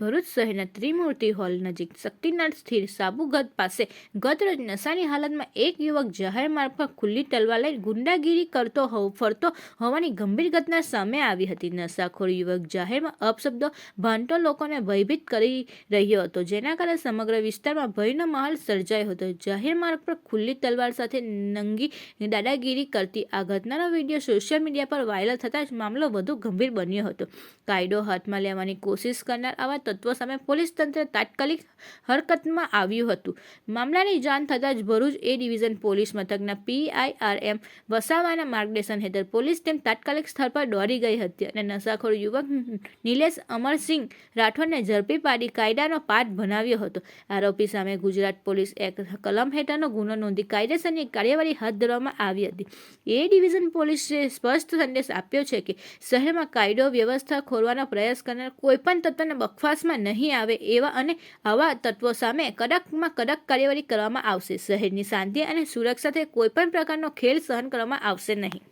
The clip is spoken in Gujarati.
ભરૂચ શહેરના ત્રિમૂર્તિ હોલ નજીક શક્તિનાથ સ્થિર સાબુગત પાસે ગતરોજ નશાની હાલતમાં એક યુવક જાહેર માર્ગ પર ખુલ્લી તલવાર લઈ ગુંડાગીરી કરતો હોવ ફરતો હોવાની ગંભીર ઘટના સામે આવી હતી. નશાખોર યુવક જાહેરમાં અપશબ્દો ભાંટો લોકોને ભયભીત કરી રહ્યો હતો, જેના કારણે સમગ્ર વિસ્તારમાં ભયનો માહોલ સર્જાયો હતો. જાહેર માર્ગ પર ખુલ્લી તલવાર સાથે નંગી દાદાગીરી કરતી આ ઘટનાનો વીડિયો સોશિયલ મીડિયા પર વાયરલ થતાં જ મામલો વધુ ગંભીર બન્યો હતો. કાયદો હાથમાં લેવાની કોશિશ કરનાર આવા તત્વો સામે પોલીસ તંત્ર તાત્કાલિક હરકતમાં આવ્યું હતું. મામલાની જાણ થતાં જ ભરૂચ એ ડિવિઝન પોલીસ મથકના પીઆઈઆરએમ વસાવાના માર્ગદર્શન હેઠળ પોલીસ ટીમ તાત્કાલિક સ્થળ પર દોડી ગઈ હતી અને નશાખોર યુવક નિલેશ અમરસિંહ રાઠોડને ઝડપી પાડી કાયદાનો પાઠ ભણાવ્યો હતો. આરોપી સામે ગુજરાત પોલીસ એક્ટ કલમ હેઠળનો ગુનો નોંધી કાયદેસરની કાર્યવાહી હાથ ધરવામાં આવી હતી. એ ડિવિઝન પોલીસે સ્પષ્ટ સંદેશ આપ્યો છે કે શહેરમાં કાયદો વ્યવસ્થા ખોરવાનો પ્રયાસ કરનાર કોઈપણ તત્વને બકવાસમાં નહીં આવે એવા અને આવા તત્વો સામે કડકમાં કડક કાર્યવાહી કરવામાં આવશે. શહેરની શાંતિ અને સુરક્ષાથી કોઈપણ પ્રકારનો ખેલ સહન કરવામાં આવશે નહીં.